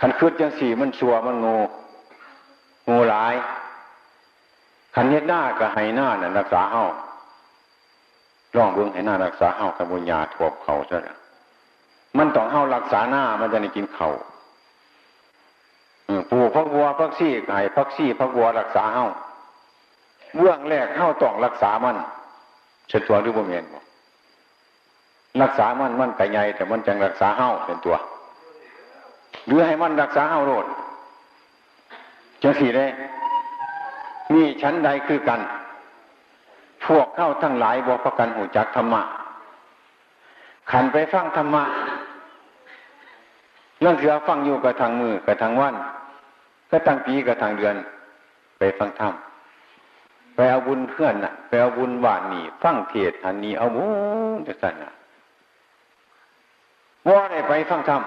ขันคืดจังสี่มันชัวมันงูงูหลายขันเฮ็ดหน้าก็ให้หน้าน่ะรักษาเฮาลองเบิ่งให้หน้ารักษาเฮากับบุญญาทวบเขาซะแล้วมันต้องเฮารักษาหน้ามันจะได้กินเขาปลูกพักบัวพักซี่ไก่พักซี่พักบัวรักษาเฮาเบื้องแรกเฮาต้องรักษามันเช่นตัวหรือบ่เมียนบ่รักษามันมันไก่ใหญ่แต่มันจังรักษาเฮาเป็นตัว หรือให้มันรักษาเฮาโลดจังสี่ได้นี่ชั้นใดคือกัน พวกเข้าทั้งหลายบอกประกันหูจักธรรมะขันไปฟังธรรมะเรื่องเสือฟังอยู่กับทางมือกับทางวันก็ตั้งปีกับทางเดือน ไปฟังธรรมไปเอาบุญเพื่อนน่ะไปเอาบุญหวานนี่ฟังเทศอันนี้เอาบุญจะสั่นน่ะว่าได้ไปฟังธรรม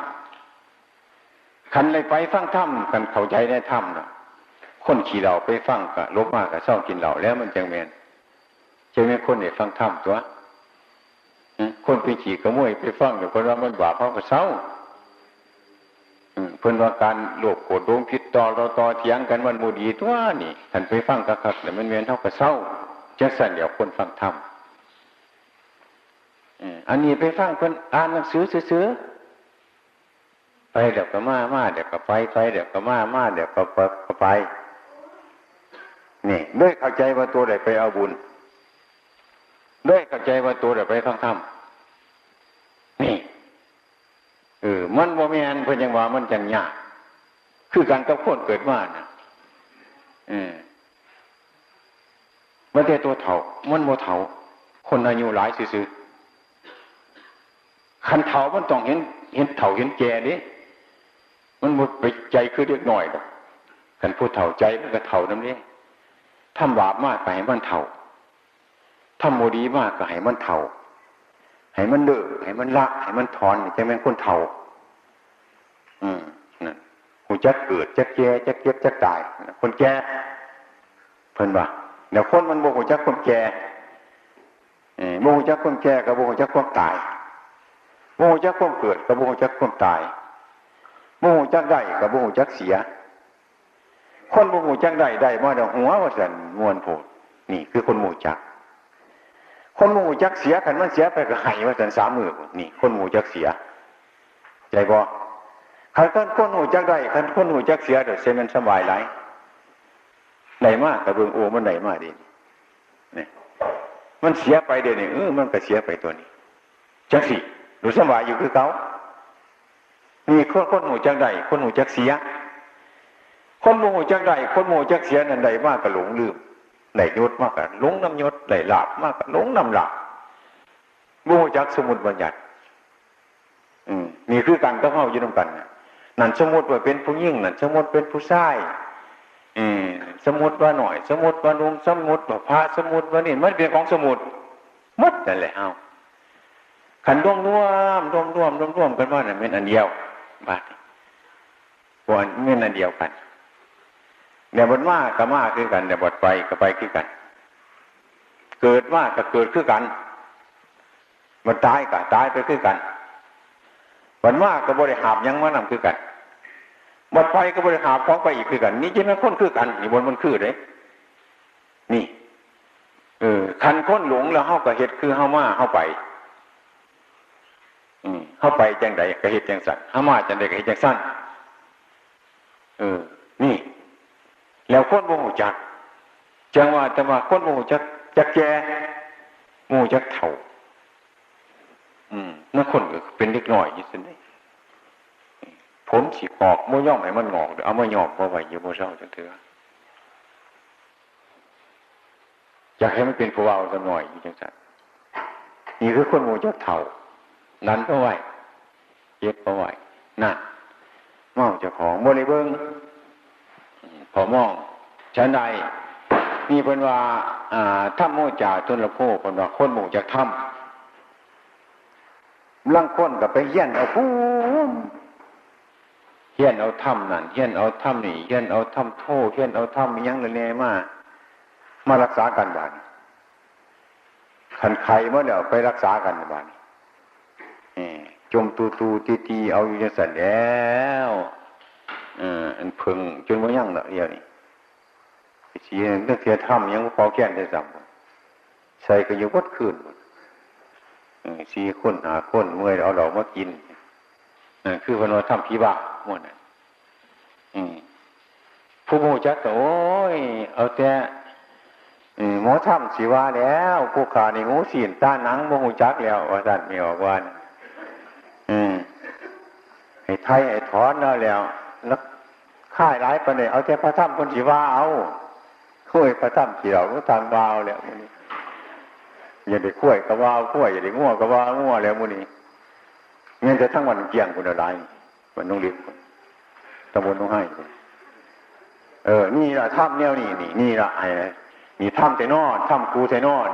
ขันเลยไปฟังธรรมกันเข้าใจได้ธรรมน่ะคนขี่เหล่าไปฟังกะลบมากกะเศร้ากินเหล่าแล้วมันจังแมนจะไม่คนได้ฟังธรรมตัวคนไปขี่กระมวยไปฟังเดี๋ยวคนว่ามันบาปเขาะก็เศร้าเพิ่นว่าการโลภโกรธโดมผิดต่อเราต่อเถียงกันมันบูดีตัวนี่ท่านไปฟังกะคักแต่มันเวียนเท่ากับเศร้าจังสันเดี๋ยวคนฟังธรรมอันนี้ไปฟังคนอ่านหนังสือซื้อ เดี๋ยวก็มามาเดี๋ยวก็ไปไปเดี๋ยวก็มามาเดี๋ยวก็ไป นี่ด้วยเข้าใจว่าตัวใดไปเอาบุญ ด้วยเข้าใจว่าตัวใดไปฟังธรรมนี่เออมันโมเมนเพิ่นยังว่ามันจังยากคือการกับคนเกิดมานะเออมันแต่ตัวเถามันโมเถาคนอายุหลายซื่อขันเถามันต้องเห็นเห็นเถาเห็นแก่ดิ มันหมดไปใจคือเล็กหน่อยดอกขันพูดเถ่าใจมันก็เถ่าน้ำนี้ทำบาปมากก็ให้มันเถ่าทำโมดีมากก็ให้มันเถ่าให้มันเลิกให้มันละให้มันถอนจะเป็นคนเถ่า อืมนั่นหูจักเกิดจักแก่จักเก็บจักตายคนแก่เพิ่นว่าเดี๋ยวคนมันโมหูจักคนแก่โมหูจักคนแก่กับโมหูจักคนตายโมหูจักคนเกิดกับโมหูจักคนตาย โมหูจักได้กับโมหูจักเสีย คนโมหูจักได้ได้มาเดี๋ยวหัวว่าสันมวนโผดนี่คือคนโมจัก คนโมหูจักเสียขันมันเสียไปก็หายว่าสันสามมือนี่ คนโมจักเสียใจบ่ขันคนคนหูจักได้ขันคนหูจักเสียเดี๋ยวเซมันสบายไรไหนมากกับเบืองโอมันไหนมากดีนี่มันเสียไปเดี๋ยวนี้เออมันก็เสียไปตัวนี้จักสิดูสบายอยู่คือเขา นี่คนคนหูจักได้คนหูจักเสีย คนโมโหจักได้คนโมโหจักเสียนั่นใดมากกับหลงลืมไหลยศมากกับหลงน้ำยศไหลหลาบมากกับหลงน้ำหลาบโมโหจักสมุดบัญญัติอืมนี่คือการต้องเข้ายืนกันนั่นสมมติว่าเป็นผู้ยิ่งนั่นสมมติเป็นผู้ชายอืมสมมติว่าหน่อย สมมติว่าลุงสมมติว่าพระสมมติว่านี่มันเป็นของสมุดมัดนั่นแหละเอาขันร่วมร่วมร่วมร่วมร่วมร่วมกันว่านั่นเป็นอันเดียว บาดวันเป็นอันเดียวกันเดี๋ยวบนมาก็มาคือกันเดี๋ยวบดไปก็ไปคือกัน เกิดมาก็เกิดคือกันมันตายก็ตายไปคือกันวันมาก็บริหาบยังมานำคือกันบดไปก็บริหาบของไปอีกคือกัน นี่จะไม่ค้นคือกันนี่บนมันคือเลยนี่เออคันค้นหลงแล้วเข้ากับเห็ดคือเข้ามาเข้าไป เข้าไปจังใดก็เห็ดจังสันเข้ามาจังใดก็เห็ดจังสั้นเออ นี่ แล้วคนโมโหจัก จังว่าแต่ว่าคนโมโหจักจักแก่โมโหจักเถ่า อืมนั่นคนก็เป็นเล็กน้อยยี่สินผมสีงอกโมย่อมให้มันงอกเดี๋ยวเอามาย่อมมาไว้อยู่โมเศร้าจังเถอะอยากให้มันเป็นผู้ว่าสักหน่อยยี่จังสันนี่คือคนโมจักเถ่า นั้นก็ไหวเย็บก็ไหวนั่นเมาเจ้าของโมเลยเบิงพอมองฉันใดมีเป็นว่าถ้ำโมจ่าตุนละโพคนว่าคนหมู่จากถ้ำลังคนกับไปเฮี้ยนเอาพูนเฮี้ยนเอาถ้ำนั่นเฮี้ยนเอาถ้ำนี่เฮี้ยนเอาถ้ำโทเฮี้ยนเอาถ้ำยังเลยแน่มามารักษากันบ้านขันไข่เมื่อเดี๋ยวไปรักษากันบ้าน จมตูตูตีตีเอาอยู่จะสั่นแล้วเพึงจนว่ายั่งเนาะเดียวนี่สีเรื่องเทียถ้ำยังพอแก่นได้ซ้ำใส่ก็อยู่วัดคืนสีคนหาคนเมื่อยเอาดอกมากินนั่นคือพนวถ้ำพีบะมั่วนั่นผู้มูจักก็โอ้ย เอาแต่หมอถ้ำสีว่าแล้วผู้ขาในงูสีนต้านังโมหูจักแล้วว่าสัตว์มีออกวัน ให้ไทยให้ถอนแล้วแล้วแล้วค่ายร้ายประเดี๋ยเอาแต่พระถ้ำคนสีว่าเอาคุยพระถ้ำสีเราก็ทางวาวแล้วมันอย่าได้คุ้ยกระวาวคุ้ยอย่าได้ง่วกระวาวง่วแล้วมันนี้เงี้ยจะทั้งวันเกี่ยงคนอะไรมันต้องรีบตะบนต้องให้เออ นี่ละถ้ำแนวนี่นี่นี่ละไอ้นี่ถ้ำแต่นอนถ้ำกูแต่นอน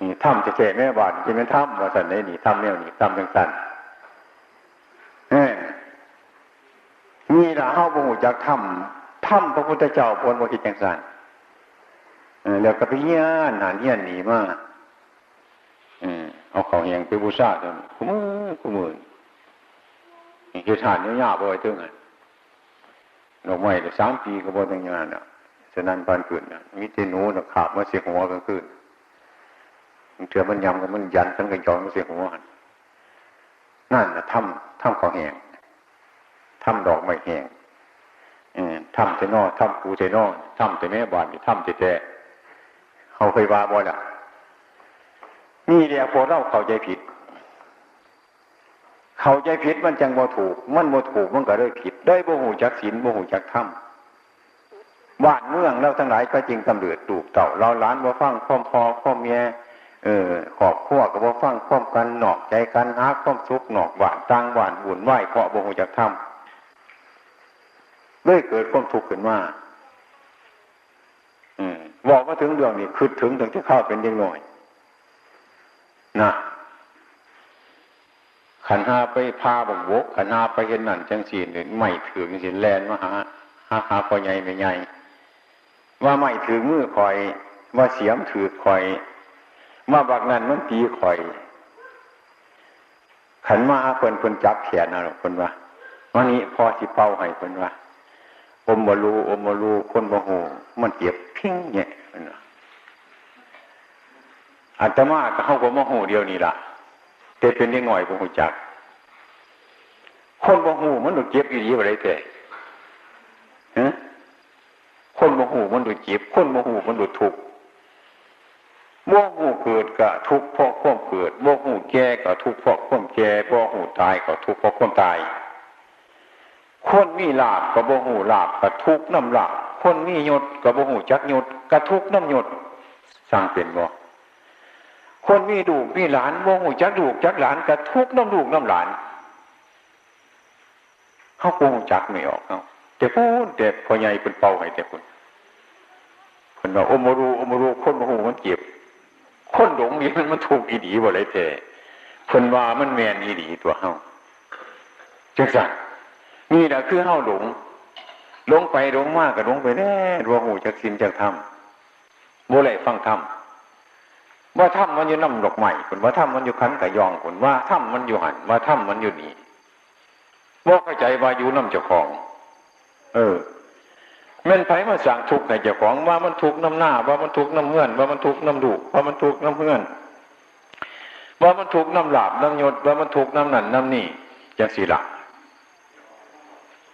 นี่ถ้ำจะเจแม่บานจะเป็นถ้ำว่าสันได้นี่ถ้ำแนวนี่ถ้ำจังสันน ละเฮาบ่หูจักถ้ำถ้ำพระพุทธเจ้าพลบ่คิดจังสันแล้วก็ไปเยี่ยนหานเยี่ยนหนีมาเอาของแหงไปบูชาจนกูมือกูมือนี่คือฐานเนี้ยาบ่ไอยถึงอะดอกไม้ได้สามปีก็บ่ต้องงานอะฉะนั้นปานขึ้นนะมีแต่หนูน่ะขาบมาเสียหัวกลางคืนเถื่อมันยำกับมันยันกันกันย้อนมาเสียหัวนั่นน่ะถ้ำถ้ำของแหง ถ้ำดอกไม้แหงถ้ำเจนอถ้ำปูเจนอถ้ำเจแม่บ้านถ้ำเจแจเขาเคยว่าบ่ล่ะนี่เดียวพวกเราเข้าใจผิด เข้าใจผิดมันจังบ่ถูก มันบ่ถูกมันก็เลยผิดได้บ่หูจักศีลบ่หูจักธรรมบ้านเมืองเราทั้งหลายก็จริงตำเดือดตูกเต่าเราล้านบ่ฟังข้อมพอข้อมเมียเออขอบขั้วกับบ่ฟังข้อมกันหนอกใจกันหาข้อมซุกหนอกหวานตังหวานบุญไหวเพราะบ่หูจักธรรม เลยเกิดความทุกข์ขึ้นมาอืมบอกมาถึงเรื่องนี้คือถึงถึงที่เข้าเป็นยังหน่อยนะขันหาไปพาบกบกขันหาไปเห็นนั่นจังสีหนึ่งไม่ถือจังสีแลนมาหาหาหาพอใหญ่ไม่ใหญ่ว่าไม่ถือมือคอย ว่าเสียมถือคอยมาบักนั้นมันตีคอย ขันมาเพิ่นเพิ่นจับแขนนะเพิ่นว่าวันนี้พอสิเป่าให้เพิ่นว่า อมบรูอมบรูคนบหูมันเจ็บพิ้งเนี่ยอาตมาก็เข้ากับมโหเดียวนี่ล่ะแต่เป็นได้หน่อยบ่หูจัก คนบ่หูมันดูเจ็บอีดีอะไรแต่ฮะคนบ่หูมันดูเจ็บ คนบ่หูมันดูทุกข์บ่หูเกิดก็ทุกข์เพราะความเกิดบ่หูแก่ก็ทุกข์เพราะความแก่บ่หูตายก็ทุกข์เพราะความตาย คนมีลาบก็บ่หูลาบก็ทุกน้ำลาบคนมียศก็บ่หูจักยศก็ทุกน้ำยศสร้างเป็นบ่คนมีดูกมีหลานบ่หูจักดูกจักหลานก็ทุกน้ำลูกน้ำหลานเขาโกงจักไม่ออกเขาแต่พูดแต่พอใหญ่เป็นเป่าให้แต่คนคนว่าอมรูอมรูคนโมโหมันเจ็บคนหลงนี่มันมันถูกอีดีบ่เลยแต่คนว่ามันแมนอีดีตัวเฮาจังสัน นี่แหละคือเฮาหลงหลงไปหลงมากกับหลงไปแน่รัวหูจากสินจากธรรมโบเลยฟังธรรมว่าธรรมมันอยู่น้ำดอกใหม่คนว่าธรรมมันอยู่ขันกับยองคนว่าธรรมมันอยู่หันว่าธรรมมันอยู่นี่บ่เข้าใจว่าอยู่น้ำเจ้าของ เออแม่นไผมาสั่งทุกข์ให้เจ้าของว่ามันทุกข์น้ำหน้า ว่ามันทุกข์น้ำเงื่อนว่ามันทุกข์น้ำดุว่ามันทุกข์น้ำเงื่อนว่ามันทุกข์น้ำหลาบน้ำยศว่ามันทุกข์น้ำหนันน้ำนี่จังสี่ละ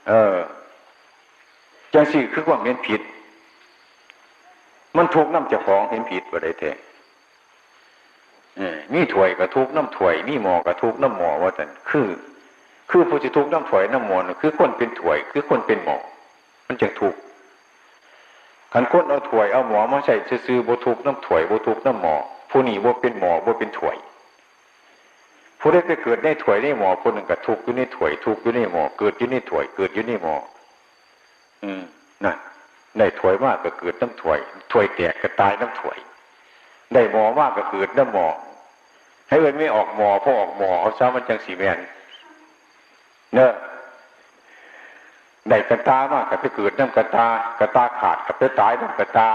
เออจังสี่คือความเห็นผิด มันทุกข์น้ำเจ้าของเห็นผิดว่าได้แท้มีถวยกับทุกน้ำถวย มีหมอกับทุกน้ำหมอว่าแต่คือ คือผู้จะทุกน้ำถวยน้ำหมอคือคนเป็นถวย คือคนเป็นหมอ มันจะถูกขันคนเอาถวยเอาหมอมาใส่ซื้อโบทุกน้ำถวยโบทุกน้ำหมอผู้นี้โบเป็นหมอโบเป็นถวย ผู้ได้ไปเกิดในถวยในหมอคนหนึ่งกับทุกอยู่ในถวยทุกอยู่ในหมอเกิดอยู่ในถวยเกิดอยู่ในหมออืมนั่นได้ถวยมากก็เกิดน้ำถวยถวยแตกก็ตายน้ำถวย ได้หมอมากก็เกิดน้ำหมอให้เอินไม่ออกหมอพอออกหมอเอาซะมันจังสีแมนเนอะได้กระตามากกับไปเกิดน้ำกระตากระตาขาดกับไปตายน้ำกระตา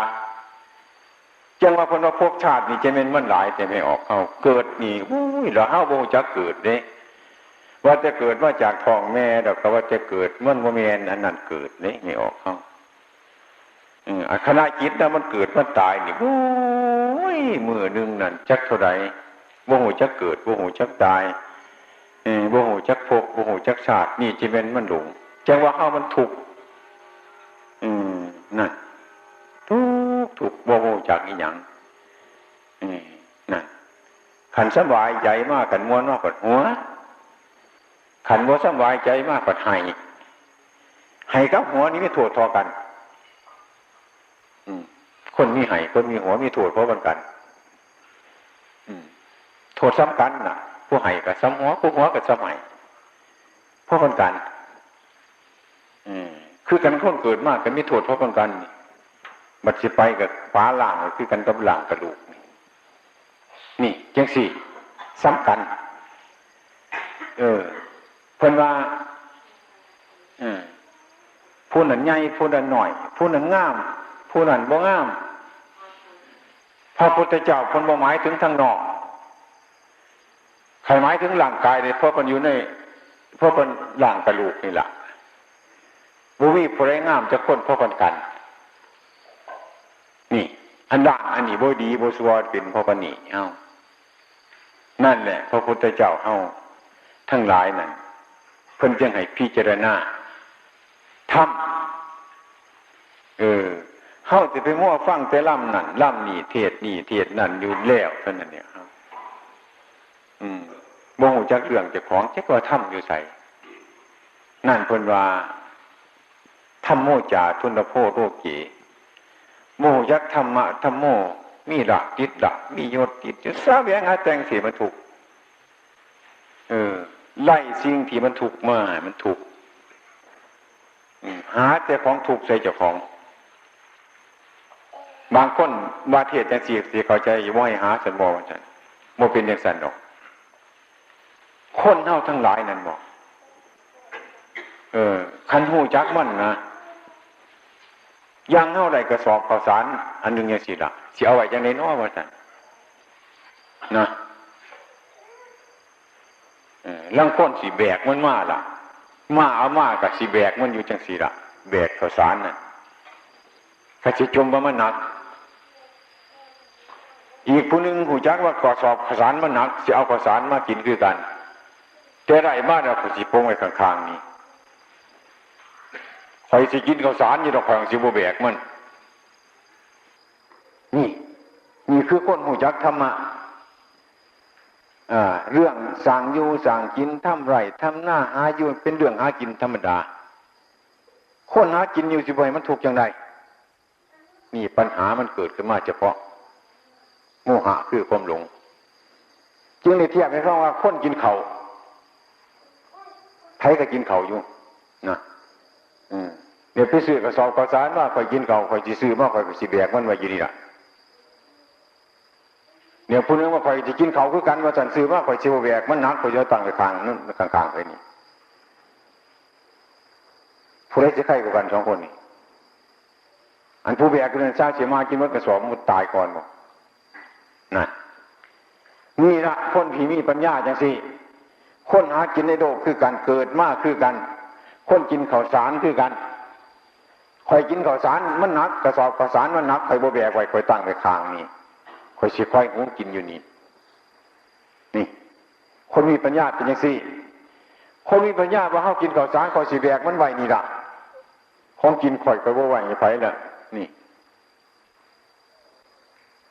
จังว่าพนว่าพวกชาตินี่จะเป็นมันหลายแต่ไม่ออกเอาเกิดนี่อุ้ยเราห้าวโมจักเกิดเนี่ยว่าจะเกิดมาจากท้องแม่ดอกก็ว่าจะเกิดมันว่าแม่นอันนั้นเกิดนี่ไม่ออกเข้าอืมคณะจิตนะมันเกิดมันตายนี่โอ้ยมือหนึ่งนั่นจักเท่าไหร่บ่หูจักเกิดบ่หูจักตายเออบ่หูจักพกบ่หูจักชาตินี่จะเป็นมันหลงจังว่าเฮามันถูกอืมนั่น กข์ถูกข์บ่หูจักอีหยังนั่นขันสบายใจมากกันมวนมากกว่าหัวขันบ่สบายใจมากกว่าให้ให้กับหัวนี่ไม่โทษทอกันคนมีไห้คนมีหัวมีโทษเพราะกันกันอืมโทษซ้ำกันน่ะ ผู้ไห้กับซ้ำหัวผู้หัวกับซ้ำไห้เพราะกันกัน อืม คือกันคนเกิดมากกันมีโทษเพราะกันกันนี่ บัดสิไปกับฟ้าล่างคือกันกับล่างกระดูก นี่นี่จังสี่ซ้ำกันเออเพิ่นว่าอืมผู้นั้นใหญ่ผู้นั้นหน่อย ผู้นั้นงาม ผู้นั้นบ่งามพระพุทธเจ้าเพิ่นบ่หมายถึงทางนอกใครหมายถึงร่างกายเนี่ยเพราะมันอยู่ในเพราะมันร่างกระลูกนี่แหละบุวีผู้ไรงามจะคนเพราะกันกัน อันด่าอันนี้บ่ดีบ่สวดเป็นพราะกันนี่เอ้านั่นแหละพระพุทธเจ้าเอ้าทั้งหลายนั่นเพิ่นจึงให้พิจารณาทำเออเฮาจะไปมั่วฟังแต่ล่ำนั่นล่ำนี่เทศนี่เทศนั่นอยู่แล้วเท่านั้นเนี่ยครับอืมบ่หูจักเรื่องจ้าของจักว่าทำอยู่ใส่นั่นเพิ่นว่าธรรมโมจาทุนโพโรเก โมยักธรรมะธรรมโม มีหลักจิตหลักมีโยศจิตจะทราบแยงหาแตงเสียมันถูก เออ ไล่สิ่งที่มันถูกมาให้มันถูกหาแต่ของถูกใส่เจ้าของ บางคนบาเทศจังสีเสียเข้าใจอยู่ว่าให้หาสันบอกว่าสันโมเป็นอย่างสันดอก คนเท่าทั้งหลายนั่นบอก เออ คันหูจักมันนะ ยังเท่าไรกระสอบข้าวสาร อันหนึ่งยังสิละสิเอาไว้จังในน้อว่าสันนะเออลังคนสีแบกมันมาล่ะ มาเอามากับสีแบกมันอยู่จังสีละแบกข้าวสารน่ะข้าจะจมว่ามันหนัก อีกผู้หนึ่งหูจักว่าก่อสอบข้าวสารมันหนักสิเอาข้าวสารมากินคือกัน แต่ไรบ้านเราก็สิป้งไว้ข้างๆนี้ คอยสิกินข้าวสารอยู่ดอกของสิบแบกมัน นี่นี่คือคนหูจักธรรมะเรื่องสั่งอยู่สั่งกินทำไรทำหน้าหาอยู่เป็นเรื่องหากินธรรมดา คนหากินอยู่สิบ่อยมันถูกอย่างไรนี่ปัญหามันเกิดขึ้นมาเฉพาะ โมหะคือความหลง จึงในเทียบให้ฟังว่าคนกินเขาไทยก็กินเข่าอยู่นะ เดี๋ยวไปซื้อกระสอบกระสานว่าคอยกินเขาคอยจีซื้อมาคอยสิแบกมันไว้อยู่นี่แหละเดี๋ยวพูดนึงว่าคอยจะกินเขาคือกันว่าสันซื้อมาคอยชิวแบกมันนักคอยจะตั้งไปคางนั่นกลางๆไปนี่ผู้ใดจะใครกว่ากันสองคนนี่อันผู้แบกคือสร้างเสียมากินมันกระสอบมุดตายก่อนบอกนั่นนี่ละคนผีมีปัญญาจังสิคนหากินในโลกคือการเกิดมากคือกัน คนกินข้าวสารคือกันคอยกินข้าวสารมันหนักกระสอบข้าวสารมันหนักคอยโบแบกไว้คอยตั้งไปคางนี่คอยสิคอยหูกินอยู่นี่นี่ คนมีปัญญาเป็นยังสิคนมีปัญญาว่าเขากินข้าวสารคอยสิแบกมันไว้นี่ละของกินข่อยก็บ่ไหวไปละนี่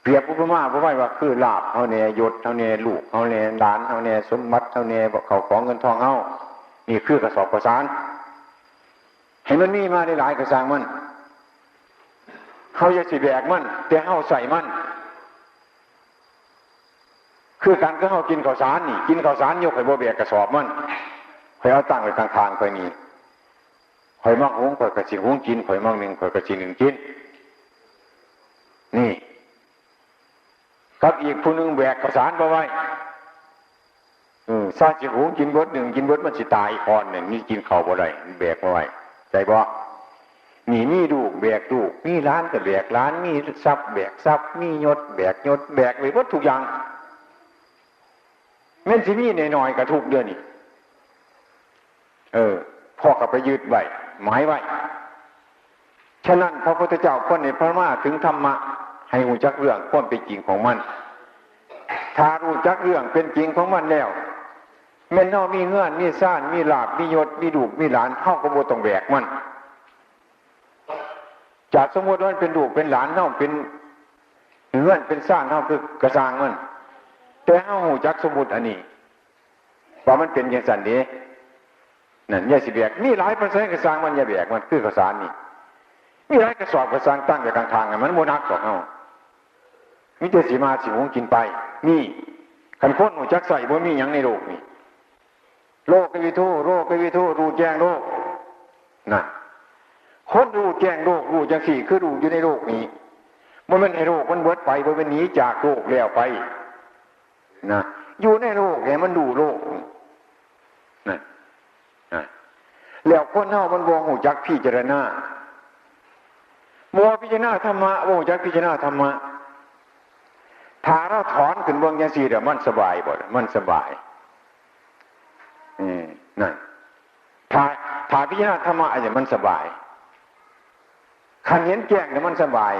เปรียบอุปมาเพราะว่าคือลาบเฮาเนยยศเฮาเนยลูกเฮาเนยหลานเฮาเนยสมบัติเฮาเนยเขาของเงินทองเฮานี่คือกระสอบกระสาน ให้มันมีมาได้หลายกระสังมันเฮาจะสิแบกมัน แต่เฮาใส่มัน คือการก็เฮากินข้าวสารนี่ กินข้าวสารยกให้บ่แบกกระสอบมันคอยเอาตั้งไว้ข้างๆคอยนี่คอยมักหุงคอยกระชิงหุงกินคอยมักหนึ่งคอยกระชิงหนึ่งกิน นี่กับอีกผู้หนึ่งแบกข้าวสารมาไว้เออซาจิหุงกินบดหนึ่งกินบดมันสิตายอีกคนหนึ่งนี่กินข้าวบ่ได้แบกมาไว้ ใจบ่มีมีดูกแบกดูกมีร้านก็แบกร้านมีทรัพย์แบกทรัพย์มียศแบกยศแบกไปวัตทุกอย่างแม่นสิมีหน่อยๆกับทุกเดือนนี่เออพ่อก็ไปยืดไว้หมายไว้ฉะนั้นพระพุทธเจ้าคนในพระมาถึงธรรมะ ให้รู้จักเรื่องความเป็นจริงของมัน ถ้ารู้จักเรื่องเป็นจริงของมันแล้ว แม่นเฮามีเงื่อนมีซ่านมีหลาบมียศมีดูกมีหลานเฮาก็บ่ต้องแบกมันจากสมมติว่ามันเป็นดูกเป็นหลานเฮาเป็นเงื่อนเป็นซ่านเฮาคือกระสางมันแต่เฮาหูจักสมมุติอันนี้ว่ามันเป็นอย่างสันนี้นั่นย่าสิแบกมีหลายปร์เซ็นต์กระสางมันยาแบกมันคือกระสานนี่มีหลายกระสอบกระสางตั้งอยู่กลางทางมันโมนักของเฮามิเตสีมาสิหงกินไปนี่ขันคนหูจักใส่บ่มีหยังในโลกนี่ โลกกวิทูโลกกวิทูรู้แจ้งโลกนั่นคนรู้แจ้งโลกรู้จังสี่คือรู้อยู่ในโลกนี้มันเป็นในโลกมันเบิดไปมันเป็นหนีจากโลกแล้วไปนะอยู่ในโลกไงมันดูโลกนั่นนั่นแล้วคนเฮามันวงหูจักพี่เจารณามัวพิจารณาธรรมะวงจักพิจารณาธรรมะถ้าเราถอนขึ้นเบื้องยังสี่เดี๋ยวมันสบายบ่มันสบาย นั่นถ้าถ้าพิจารณาธรรมะอะไรมันสบายขันเห็นแจ้งเนี่ยมันสบาย